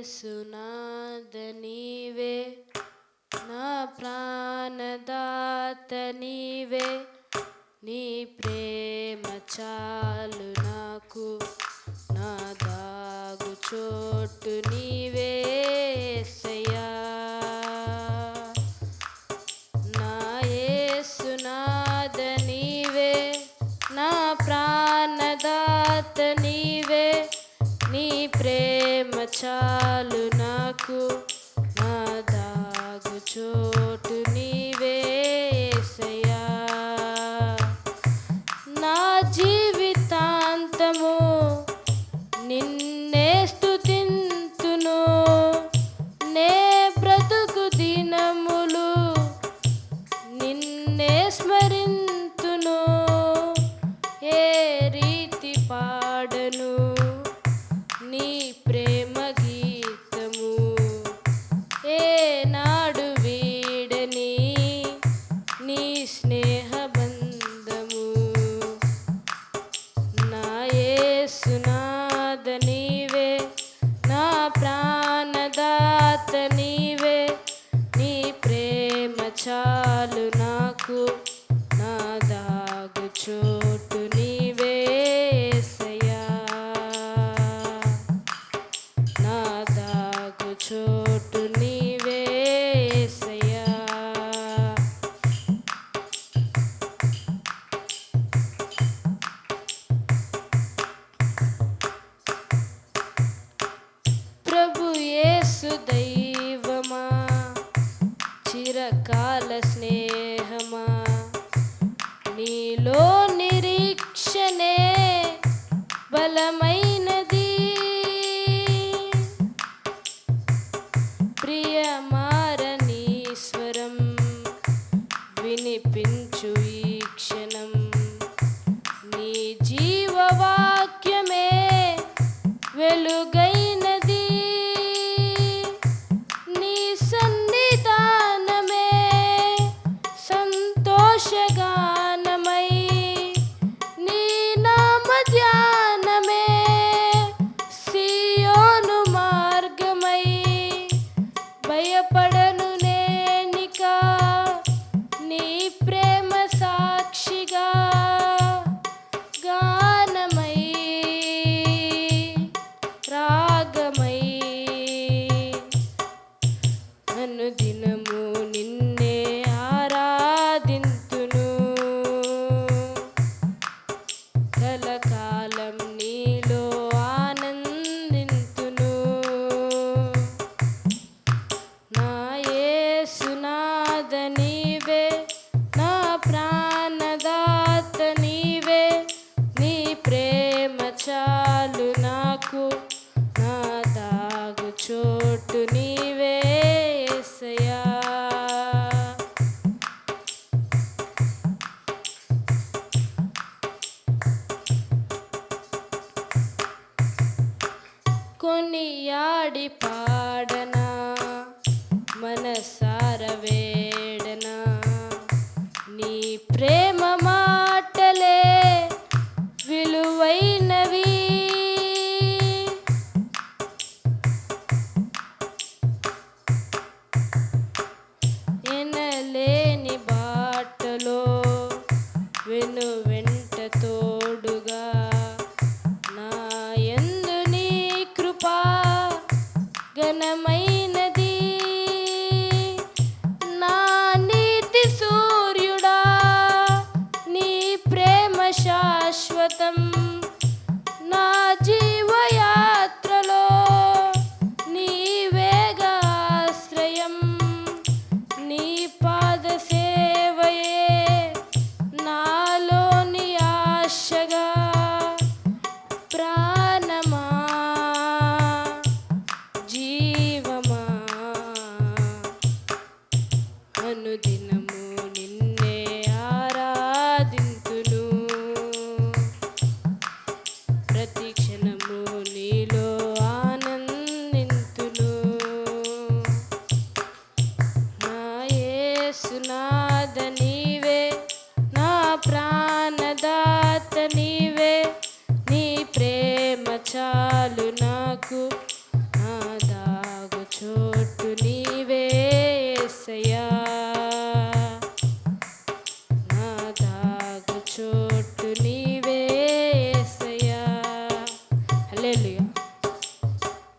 ఏసునాథ నీవే నా ప్రాణదాత నీవే నీ ప్రేమ చాలు నాకు చాలు నాకు నా దాగు చోటు నీవేసయ్యా నా జీవితాంతము నిన్నే స్థుతింతును నే బ్రతుకు దినములు నిన్నే స్మరింతును. ఏ రీతి పాడను నీ ప్రే touch చిరకాల స్నేహమా? నీలో నిరీక్షణే బలమై అనుదినము. కొనియాడి పాడనా మనసార వేడనా నీ ప్రేమ మౌనమైనది నా నీతి సూర్యుడా నీ ప్రేమ శాశ్వతం.